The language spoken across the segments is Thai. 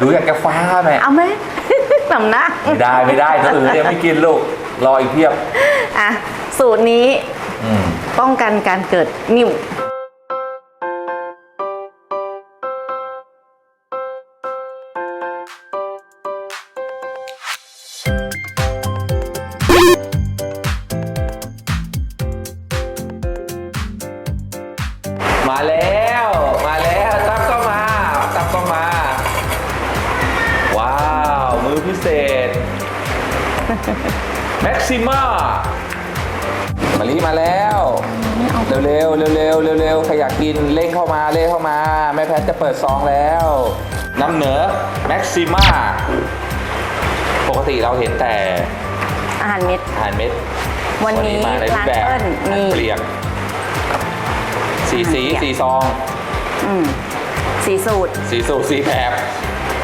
ดูอยากจะฟ้าไหมเอาไหมสำนักไม่ได้ไม่ได้ตัวอื่นยังไม่กินลูกรออีกเพียบอะสูตรนี้อืมป้องกันการเกิดนิ่วมาแล้ว แม็กซิม่ามาลีมาแล้ว เร็วๆเร็วๆเร็วๆใครอยากกินเร่งเข้ามาเร่งเข้ามาแม่แพทจะเปิดซองแล้วน้ำเหนือแม็กซิม่าปกติเราเห็นแต่อาหารเม็ดอาหารเม็ดวันนี้มาในรูร้าปนแบบเปิ้ลมีเปลี่ยนสีสีเปลี่ยนสีซองอืมสีสูตร สีสูบสีแบบ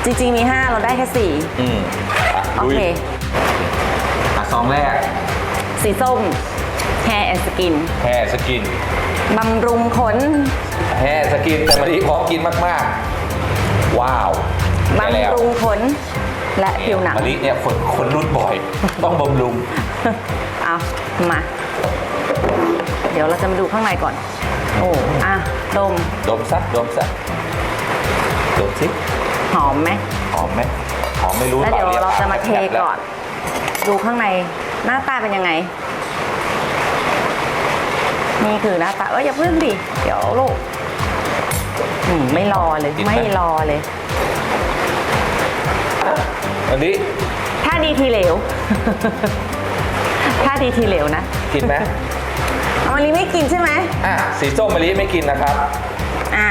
จริงๆมี 5 เราได้แค่อืมอะ4โอลุยเคอะ ซองแรก สีส้ม Hair and Skin แห่สกิน บำรุงขน แห่สกินแต่มาดีพร้อมกินมากๆ ว้าวได้แล้วบำรุงขน และผิวหนังมะลิเนี่ยคนคนรุดบ่อย ต้องบำรุง เอามา เดี๋ยวเราจะมาดูข้างในก่อน โอ้อะดมดมซัดดมซัดดมสิหอมไหมหอมไหมหอมไม่รู้แล้วเดี๋ยวปล่เรายกจะมาเทแผลบๆแล้วก่อน ดูข้างในหน้าตาเป็นยังไง นี่คือหน้าตาเอ้ยอย่าเพิ่งดิ เดี๋ยวลูกอืมไม่รอเลยไม่รอเลย อันนี้ ถ้าดีทีเหลว ถ้าดีทีเหลวนะ กินไหมเอาวันนี้ไม่กินใช่ไหมอะสีส้มมะลิไม่กินนะครับ อ่า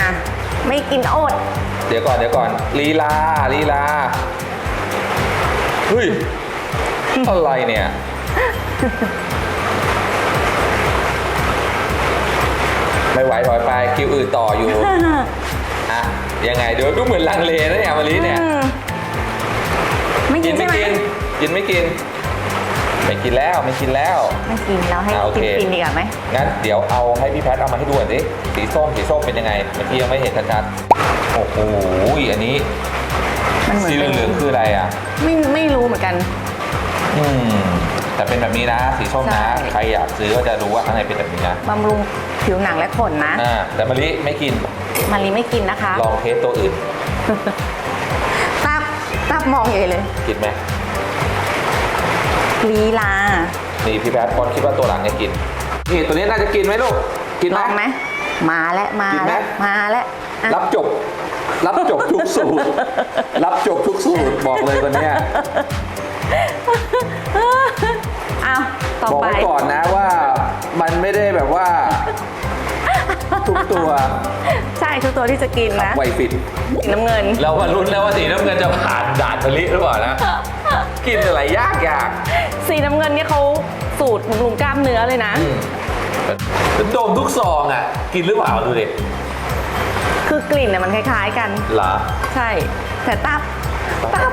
ไม่กินโอด เดี๋ยวก่อนเดี๋ยวก่อนลีลาลีลาเฮ้ย อะไรเนี่ย ไม่ไหวถอยไปคิวอื่นต่ออยู่ อะ ยังไงเดี๋ยวดูเหมือนลังเลนะเนี่ยมะลิเนี่ยอืมไม่กิกินนใช่ไม่ไหมกิน กินไม่กิน ไม่กินแล้วไม่กินแล้ว ไม่กินแล้วให้อ่าโอกิเคนกินดีกว่าไหมงั้นเดี๋ยวเอาให้พี่แพทย์เอามาให้ดูหน่อยสิสีส้มสีส้มเป็นยังไงเมื่อกี้ยังไม่เห็นชัดๆโอ้โหอันนี้มันเหมือนสีเป็นเหลืองๆคืออะไรอะ ไม่ไม่รู้เหมือนกัน อืมแต่เป็นแบบนี้นะ สีส้มนะ ใช่ ใครอยากซื้อก็จะรู้ว่าข้างในเป็นแบบนี้นะบำรุงผิวหนังและขนนะ อ่าแต่มะลิไม่กินมารีไม่กินนะคะลองเทสตัวอื่น ตับตับมองใหญ่เลยกินไหมลีลา นี่พี่แพทย์พอคิดว่าตัวหลังเนี่ยกินนี่ตัวนี้น่าจะกินไหมลูกกินลไหมองไหม มาแล้วมากินไหม แล้วมาแล้วอะรับจบ รับจบทุกสูตร รับจบทุกสูตรบอกเลยวันเนี้ย อ้าวต่อบอกไป ไว้ก่อนนะว่ามันไม่ได้แบบว่า ทุกตัวใช่ทุกตัวที่จะกินนะไวฟิต สีน้ำเงิน เรามาลุ้นแล้วว่าสีน้ำเงินจะผ่านด่านมะลิหรือเปล่านะ กินอะไรยากยากสีน้ำเงินนี่เขาสูตรบำรุงกล้ามเนื้อเลยนะอืมแต่โดมทุกซองอะ กินหรือเปล่าดูดิคือกลิ่นเนี่ยมันคล้ายๆกัน เหรอ ใช่ แต่ตับ ตับ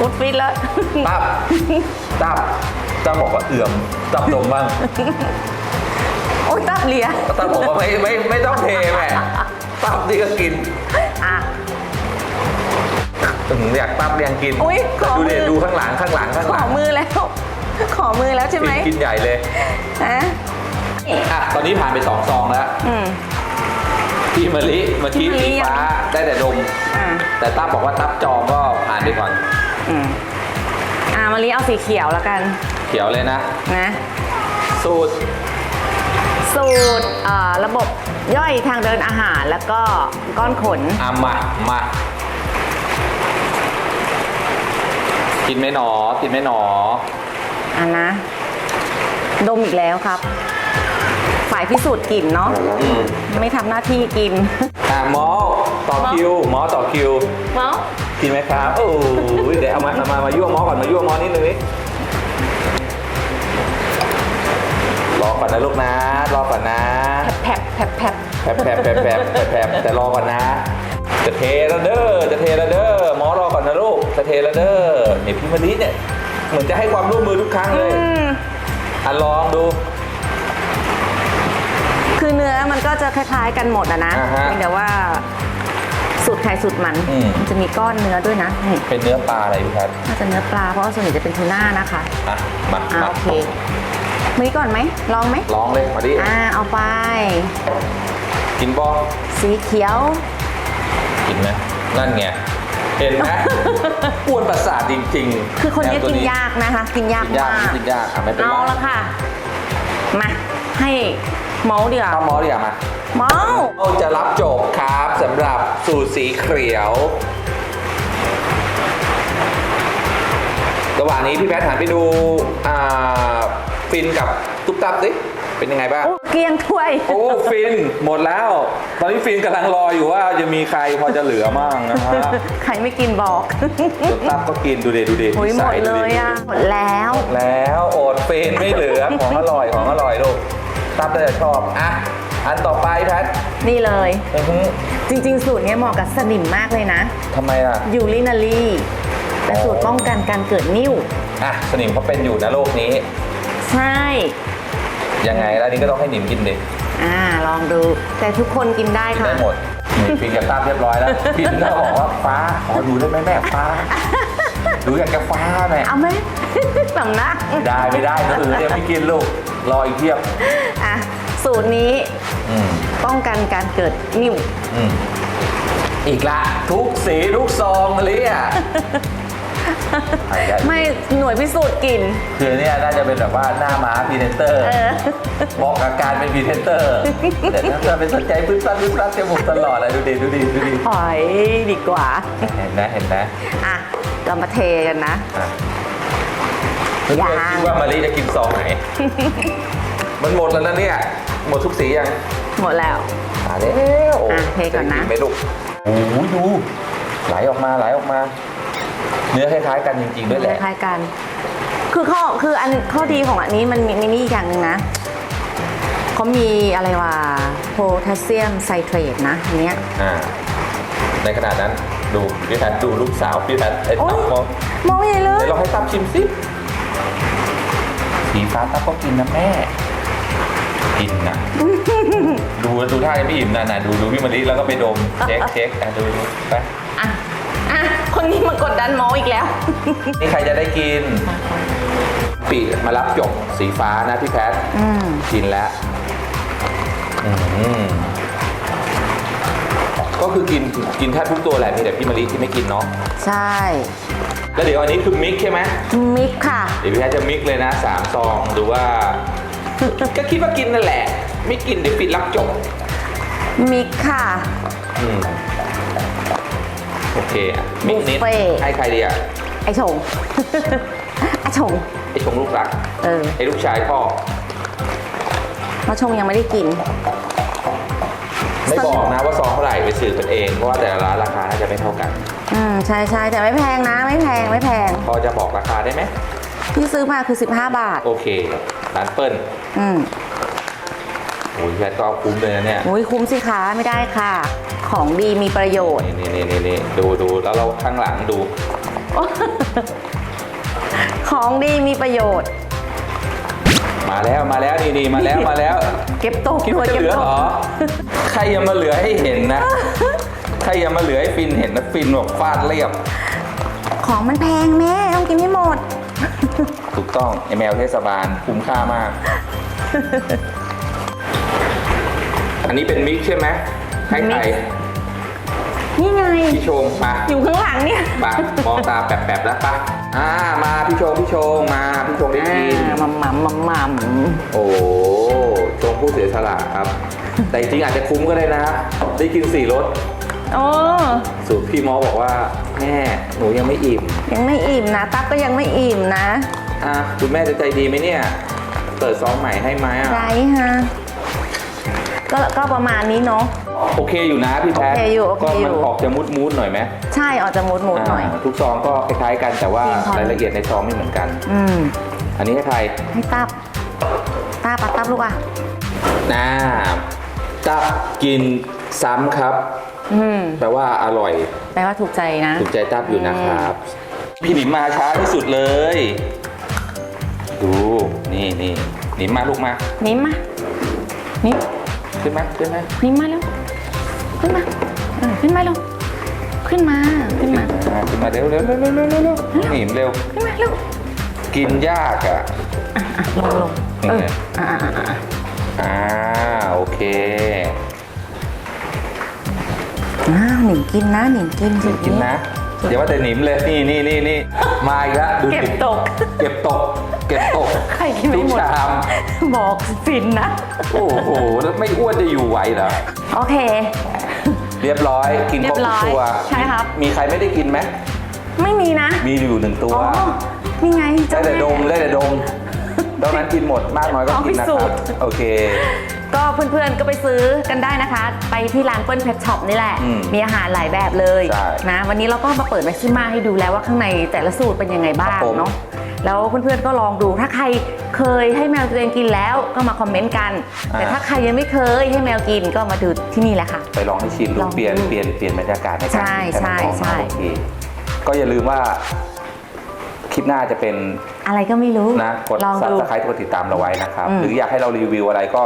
อุดฟิตแล้วตับ ตับตับบอกว่าเอื่อม ตับดมบ้างโอ้ยตับเลียตับบอกว่าไม่ไม่ไม่ต้องเทแม่ตับนี่ก็กินอะถึงอยากตับเรียงกินอุ๊ยขอดูดิมือดูข้างหลังข้างหลังข้างขหลัองมือแล้ว ขอมือแล้วใช่ไหมกินกินใหญ่เลยฮะอะตอนนี้ผ่านไปสองซองแล้วอืม พี่มะลิเมื่อกี้พี่มะลิ สีฟ้าได้แต่ดม อ่าแต่ตับบอกว่าตับจองก็ผ่านไปก่อนอืมอ่ามารีเอาสีเขียวแล้วกันเขียวเลยนะ นะ สูตร สูตรเอ่อระบบย่อยทางเดินอาหารแล้วก็ก้อนขน อะมา มา กินไหมหนอ กินไหมหนอ อะนะ ดมอีกแล้วครับฝ่ายพิสูจน์กลิ่นเนาะอืมไม่ทำหน้าที่กิน อะหมอต่อคิวหมอต่อคิว เมาส์กินไหมครับโอ้ยเดี๋ยวเอามาเอามามายั่วหมอก่อนมายั่วหมอนิดนึงนิดรอก่อนนะลูกนะรอก่อนนะแผบแผบแผบแผลบแผลบแผลบแผลบแผลบแผลบแต่รอก่อนนะ จะเทแล้วเด้อจะเทแล้วเด้อหมอรอก่อนนะลูกจะเทแล้วเด้อเนี่ยพี่มะลิเนี่ยเหมือนจะให้ความร่วมมือทุกครั้งเลยอืมอะลองดู คือเนื้อมันก็จะคล้ายๆกันหมดอะนะอ่าฮะเพียงแต่ว่าสูตรไข่สูตรมันอืมมันจะมีก้อนเนื้อด้วยนะนี่เป็นเนื้อปลาอะไรพี่แพทน่าจะเนื้อปลาเพราะว่าส่วนใหญ่จะเป็นทูน่านะคะอะมาอ่ามาโอเคมือก่อนไหมลองไหมลองเลยมาดิอ่าเอาไป กินบอสีเขียว กินไหมนั่นไงเห็นไหมกวนประสาทจริงๆคือคนนี้แมวตัวกินยากนะคะ กินยากกินยากมากกินยากอะไม่เป็นไร เอาละค่ะ มาให้ เมาส์ดีกว่าข้าวมอสดีกว่ามาเมาส์เราจะรับจบครับสำหรับสูตรสีเขียว ระหว่างนี้พี่แพทย์หันไปดูอ่าฟินกับตุ๊บตับสิเป็นยังไงบ้าง โอ้เกลียงถ้วย โอ้ฟินหมดแล้ว ตอนนี้ฟินกำลังรออยู่ว่าจะมีใครพอจะเหลือมั่งนะฮะใครไม่กินบอกตุ๊บตับก็กินดูเดดูเดโอ้ยหมดเลยอะ หมดแล้ว แล้วอดฟินไม่เหลือของอร่อยของอร่อยลูก ตับน่าจะชอบอะอันต่อไปแพทย์นี่เลย อือฮึจริง ๆ สูตรเนี้ยเหมาะกับสนิมมากเลยนะทำไมอะ ยูรินาลีแต่สูตรป้องกันการเกิดนิ่ว อะสนิมเขาเป็นอยู่นะโลกนี้ ใช่ ยังไงแล้วอันนี้ก็ต้องให้หนิมกินดิอ่า ลองดู แต่ทุกคนกินได้ค่ะ ได้หมดนี่ฟินกับตับเรียบร้อยแล้วฟินก็บอกว่าฟ้าขอดูได้ไหมแม่ฟ้าดูอยากจะฟ้าแม่เอาไหม สำนัก ได้ไม่ได้คนอื่นยังไม่กินลูก รออีกเทียบอะสูตรนี้อืมป้องกันการเกิดนิ่วอืมอีกละทุกสีทุกซองเลยอะไอ้เนี่ยไม่หน่วยพิสูจน์กลิ่นคือเนี่ยน่าจะเป็นแบบว่าหน้าม้าพรีเซนเตอร์เออ เหมาะกับการเป็นพรีเซนเตอร์แต่ถ้าเธอเป็นสนใจพึ่งซัดพึ่งซัดจมูกตลอดเลยดูดิดูดิดูดิถอยดีกว่า เห็นไหมเห็นไหมอะ เรามาเทกันนะ อะเพื่อน ยังๆคิดว่ามารีจะกินซองไหน มันหมดแล้วนะเนี่ย หมดทุกสียัง หมดแล้วมาแล้วอะเทก่อนนะจกิไหมลูกโอ้ยดู ไหลออกมาไหลออกมา เนื้อคล้ายๆกันจริงๆด้วยแหละ คล้ายๆกัน คือข้อคืออันข้อดีของอันนี้มันมีมีนี่อีกอย่างหนึ่งนะเขามีอะไรวะโพแทสเซียมไซเตรตนะอันเนี้ยอ่าในขณะนั้นดูพี่แพทย์ดูลูกสาวพี่แพทย์ไอ้โอ๊ตัยบมองมองไม่เห็นเลเดี๋ยยวเราให้ตับชิมสิ สีฟ้าตับก็กินนะแม่ กินนะดูดูท่ายังไม่อิ่มนะนะดูดูพี่มะลิแล้วก็ไปดมเช็คเช็คอะดูดูไปอะอะคนนี้มากดดันหมออีกแล้ว นี่ใครจะได้กิน ปีมารับจบสีฟ้านะพี่แพทย์อืมกินแล้วอืมก็คือกินกินแทบทุกตัวแหละมีแต่พี่มะลิที่ไม่กินเนาะใช่ แล้วเดี๋ยวอันนี้คือมิกใช่ไหมมิกค่ะ เดี๋ยวพี่แพทย์จะมิกเลยนะสามซองดูว่า ก็คิดว่ากินนั่นแหละ ไม่กินเดี๋ยวปิดรับจบมิกค่ะ อืมโอเคอะมิกนิดบุฟเฟ่ต์ให้ใครดีอะไอชง ไอชง ไอชงลูกรักเออไอลูกชายพ่อเพราะชงยังไม่ได้กิน ไม่บอกนะว่าซองเท่าไหร่ไปสืบกันเอง เพราะว่าแต่ละร้านราคาน่าจะไม่เท่ากัน อืมใช่ใช่แต่ไม่แพงนะ ไม่แพงไม่แพง พอจะบอกราคาได้ไหมที่ซื้อมาคือ 15 บาท โอเคร้านเปิ้ลอืมโอ้ยแพทย์ก็เอาคุ้มเลยนะเนี่ยอุ้ยคุ้มสิคะไม่ได้ค่ะ ของดีมีประโยชน์นี่นี่นี่นี่นี่ดูดูแล้วเราข้างหลังดู ของดีมีประโยชน์ มาแล้วมาแล้วนี่นี่มาแล้วมาแล้วเก็บตกคิดด้วว่ายจะเก็บเหลือตเหรกอใครยังมาเหลือให้เห็นนะใครยังมาเหลือให้ฟินเห็นนะฟินแบบฟาดเรียบ ของมันแพงแม่ต้องกินให้หมด ถูกต้องไอแมวเทศบาลคุ้มค่ามาก อันนี้เป็นมิกใช่ไหมให้ใครมิกนี่ไงพี่ชงมาอยู่ข้างหลังเนี่ยปามองตาแปบๆแล้วปะ อ่ามาพี่ชงพี่ชงมาพี่ชงได้อ่ากินมัมมัมมัมมัมโอ้ชงผู้เสียสละครับ แต่จริงๆอาจจะคุ้มก็ได้นะ ได้กินสี่รสโอ้สูตรพี่หมอบอกว่าแม่หนูยังไม่อิ่ม ยังไม่อิ่มนะ ตั๊กก็ยังไม่อิ่มนะอะคุณแม่จะใจดีไหมเนี่ย เปิดซองใหม่ให้ไหมอะไรฮะ ก็ก็ประมาณนี้เนาะ โอเคอยู่นะพี่แพทโอเคอยู่โอเคก็อยู่ มันออกจะมุดมูดๆหน่อยไหมใช่ออกจะมุดมุดๆหน่อยาทุกซองก็คล้ายๆกันแต่ว่าจริงค่ะรายละเอียดในซองไม่เหมือนกัน อืมอันนี้ให้ใครให้ตับตับปะตับลูกอะ น้าตับกินซ้ำครับ อืมแปลว่าอร่อยแปลว่าถูกใจนะ ถูกใจตับอยู่นะครับ พี่หนิมมาช้าที่สุดเลย ดูนี่นี่หนิมมาลูกมา นิ้มมานิ้ม ขึ้นมาขึ้นมานิ้มมาแล้วขึ้นมาเออขึ้นมาแล้วขึ้นมาขึ้นมาอ่าขึ้นมาเร็วเร็วเร็วเร็วเร็วเร็วเร็วหนีมเร็ว ขึ้นมาเร็วกินยากอะอะลงลงนี่เออไงอ่าอ่าอ่าอ่าโอเคอ้าวหนิงกินนะหนิงกินหนิมกินนะเดี๋ยวว่าแต่หนิมเลยนี่นี่นี่นี่มาอีกแล้วดูเก็บดิตก เก็บตก เก็บตกใครกินไม่หมด ทุกชาม บอกฟินนะ โอ้โห แล้วไม่อ้วนจะอยู่ไหวเหรอ โอเค เรียบร้อยกินครบเรียบร้ทุกอยตัวใช่ครับมีใครไม่ได้กินไหม ไม่มีนะ มีอยู่หนึ่งตัว อ๋อ นี่ไงได้เจ้าแต่แม่ ดมได้แต่ดมตอนนั้นกินหมดมากน้อยก็ลองกินนะพิสูครับจน์โอเค ก็เพื่อนๆก็ไปซื้อกันได้นะคะ ไปที่ร้านเปิ้ลเพชช็อปนี่แหละ อืมมีอาหารหลายแบบเลยใช่นะวันนี้เราก็มาเปิดแม็กซิมาให้ดูแล้วว่าข้างในแต่ละสูตรเป็นยังไงบ้าครังบผม เนาะแล้วเพื่อนๆก็ลองดูถ้าใครเคยให้แมวตัวเองกินแล้วก็มาคอมเมนต์กัน แต่ถ้าใครยังไม่เคยให้แมวกินก็มาดูที่นี่แหละค่ะ ไปลองให้ชิมดูลองดูเปลี่ยนเปลี่ยนเปลี่ยนบรรยากาศในการใช่กินให้มันออกใช่มาใช่ โอเคก็อย่าลืมว่า คลิปหน้าจะเป็นอะไรก็ไม่รู้นะกดลองซับดู สไครต์กดติดตามเราไว้นะครับ อืม หรืออยากให้เรารีวิวอะไรก็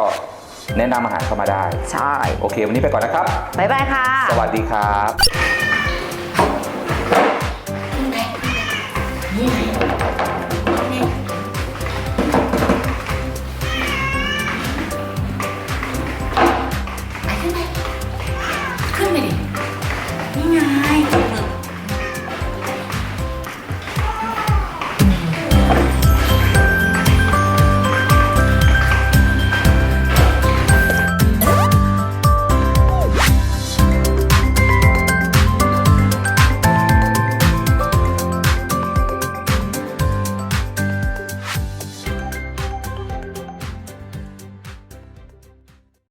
แนะนำอาหารเข้ามาได้ ใช่ โอเค วันนี้ไปก่อนนะครับ บ๊ายบายค่ะ สวัสดีครับ